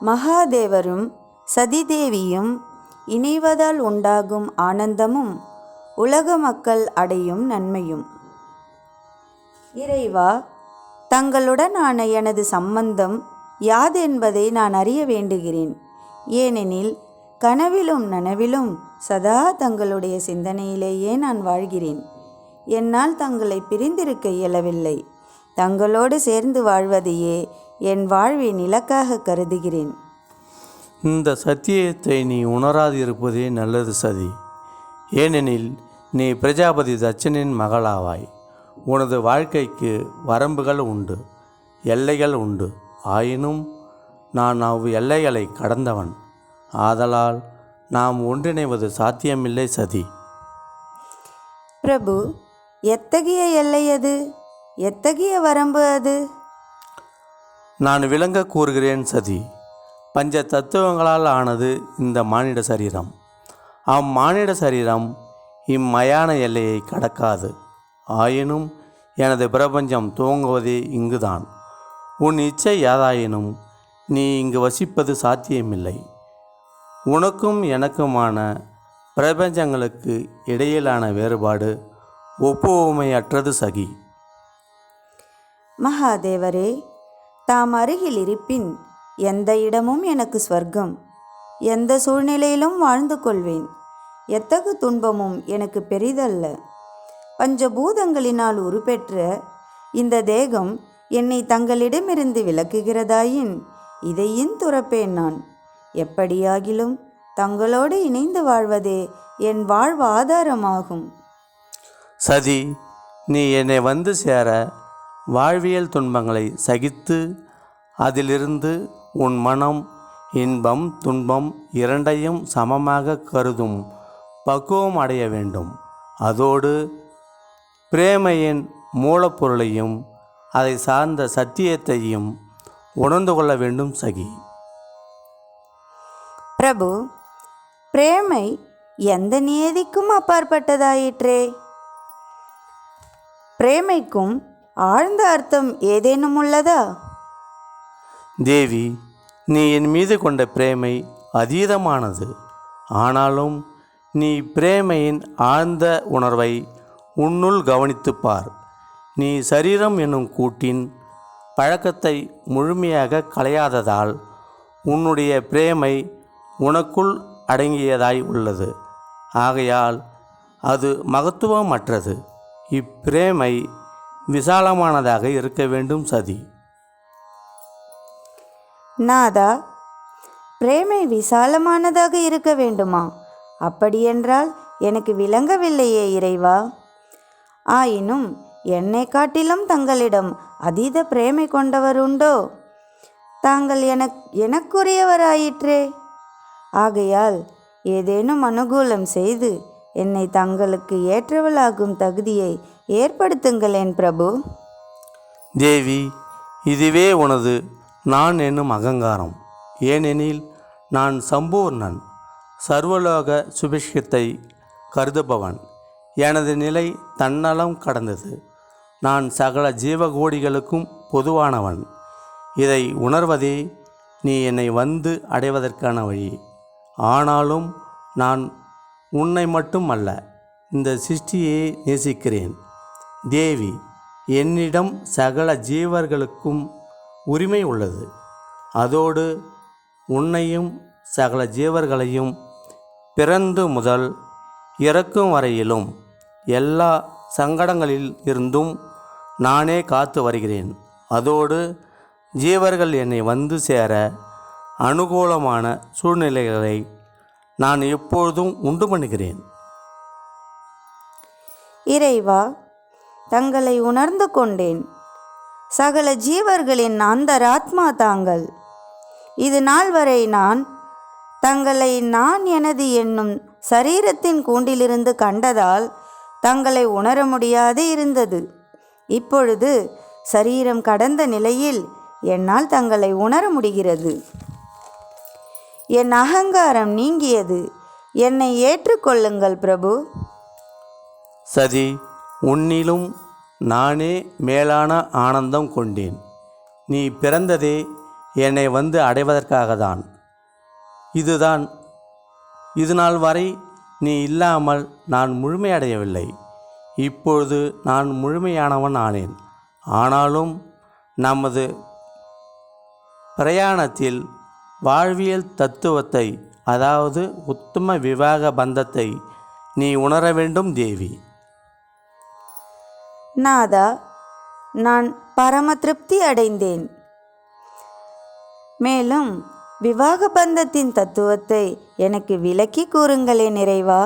மகாதேவரும் சதிதேவியும் இணைவதால் உண்டாகும் ஆனந்தமும் உலக மக்கள் அடையும் நன்மையும். இறைவா தங்களுடனான எனது சம்பந்தம் யாதென்பதை நான் அறிய வேண்டுகிறேன். ஏனெனில் கனவிலும் நனவிலும் சதா தங்களுடைய சிந்தனையிலேயே நான் வாழ்கிறேன். என்னால் தங்களை பிரிந்திருக்க இயலவில்லை. தங்களோடு சேர்ந்து வாழ்வதையே என் வாழ்வின் இலக்காக கருதுகிறேன். இந்த சத்தியத்தை நீ உணராதிருப்பதே நல்லது சதி. ஏனெனில் நீ பிரஜாபதி தட்சனின் மகளாவாய். உனது வாழ்க்கைக்கு வரம்புகள் உண்டு எல்லைகள் உண்டு. ஆயினும் நான் அவ் எல்லைகளை கடந்தவன். ஆதலால் நாம் ஒன்றிணைவது சாத்தியமில்லை சதி. பிரபு எத்தகைய எல்லை அது? எத்தகைய வரம்பு அது? நான் விளங்க கூறுகிறேன் சதி. பஞ்ச தத்துவங்களால் ஆனது இந்த மானிட சரீரம். அம்மானிட சரீரம் இம்மயான எல்லையை கடக்காது. ஆயினும் எனது பிரபஞ்சம் துவங்குவதே இங்குதான். உன் இச்சை யாதாயினும் நீ இங்கு வசிப்பது சாத்தியமில்லை. உனக்கும் எனக்குமான பிரபஞ்சங்களுக்கு இடையிலான வேறுபாடு ஒப்புவமையற்றது சகி. மகாதேவரே தாம் அருகில் இருப்பின் எந்த இடமும் எனக்கு ஸ்வர்க்கம். எந்த சூழ்நிலையிலும் வாழ்ந்து கொள்வேன். எத்தகு துன்பமும் எனக்கு பெரிதல்ல. பஞ்சபூதங்களினால் உருப்பெற்ற இந்த தேகம் என்னை தங்களிடமிருந்து விலக்குகிறதாயின் இதையும் துறப்பேன் நான். எப்படியாகிலும் தங்களோடு இணைந்து வாழ்வதே என் வாழ்வு ஆதாரமாகும். சதி நீ என்னை வந்து சேர வாழ்வியல் துன்பங்களை சகித்து அதிலிருந்து உன் மனம் இன்பம் துன்பம் இரண்டையும் சமமாக கருதும். பக்குவம் அடைய வேண்டும். அதோடு பிரேமையின் மூலப்பொருளையும் அதை சார்ந்த சத்தியத்தையும் உணர்ந்து கொள்ள வேண்டும் சகி. பிரபு பிரேமை எந்த நியதிக்கும் அப்பாற்பட்டதாயிற்றே? பிரேமைக்கும் ஆழ்ந்த அர்த்தம் ஏதேனும் உள்ளதா? தேவி நீ என் மீது கொண்ட பிரேமை அதீதமானது. ஆனாலும் நீ பிரேமையின் ஆழ்ந்த உணர்வை உன்னுள் கவனித்துப் பார். நீ சரீரம் என்னும் கூட்டின் பழக்கத்தை முழுமையாக களையாததால் உன்னுடைய பிரேமை உனக்குள் அடங்கியதாய் உள்ளது. ஆகையால் அது மகத்துவமற்றது. இப்பிரேமை விசாலமானதாக இருக்க வேண்டும் சதி. நாதா பிரேமை விசாலமானதாக இருக்க வேண்டுமா? அப்படியென்றால் எனக்கு விளங்கவில்லையே இறைவா. ஆயினும் என்னை காட்டிலும் தங்களிடம் அதீத பிரேமை கொண்டவர் உண்டோ? தாங்கள் எனக் எனக்குரியவராயிற்றே. ஆகையால் ஏதேனும் அனுகூலம் செய்து என்னை தங்களுக்கு ஏற்றவளாகும் தகுதியை ஏற்படுத்துங்களேன் பிரபு. தேவி இதுவே உனது நான் என்னும் அகங்காரம். ஏனெனில் நான் சம்பூர்ணன் சர்வலோக சுபிஷ்கத்தை கருதுபவன். எனது நிலை தன்னலம் கடந்தது. நான் சகல ஜீவகோடிகளுக்கும் பொதுவானவன். இதை உணர்வதே நீ என்னை வந்து அடைவதற்கான வழி. ஆனாலும் நான் உன்னை மட்டும் அல்ல இந்த சிருஷ்டியை நேசிக்கிறேன். தேவி என்னிடம் சகல ஜீவர்களுக்கும் உரிமை உள்ளது. அதோடு உன்னையும் சகல ஜீவர்களையும் பிறந்து முதல் இறக்கும் வரையிலும் எல்லா சங்கடங்களில் இருந்தும் நானே காத்து வருகிறேன். அதோடு ஜீவர்கள் என்னை வந்து சேர அனுகூலமான சூழ்நிலைகளை நான் எப்பொழுதும் உண்டு பண்ணுகிறேன். இறைவா தங்களை உணர்ந்து கொண்டேன். சகல ஜீவர்களின் அந்தராத்மா தாங்கள். இது நாள் வரை நான் தங்களை நான் எனது என்னும் சரீரத்தின் கூண்டிலிருந்து கண்டதால் தங்களை உணர முடியாது இருந்தது. இப்பொழுது சரீரம் கடந்த நிலையில் என்னால் தங்களை உணர முடிகிறது. என் அகங்காரம் நீங்கியது. என்னை ஏற்றுக்கொள்ளுங்கள் பிரபு. சதி உன்னிலும் நானே மேலான ஆனந்தம் கொண்டேன். நீ பிறந்ததே என்னை வந்து அடைவதற்காக தான் இதுதான் இது நாள் வரை நீ இல்லாமல் நான் முழுமையடையவில்லை. இப்பொழுது நான் முழுமையானவன் ஆனேன். ஆனாலும் நமது பிரயாணத்தில் வாழ்வியல் தத்துவத்தை அதாவது உத்தம விவாக பந்தத்தை நீ உணர வேண்டும் தேவி. நாதா நான் பரம திருப்தி அடைந்தேன். மேலும் விவாக பந்தத்தின் தத்துவத்தை எனக்கு விளக்கி கூறுங்களே நிறைவா?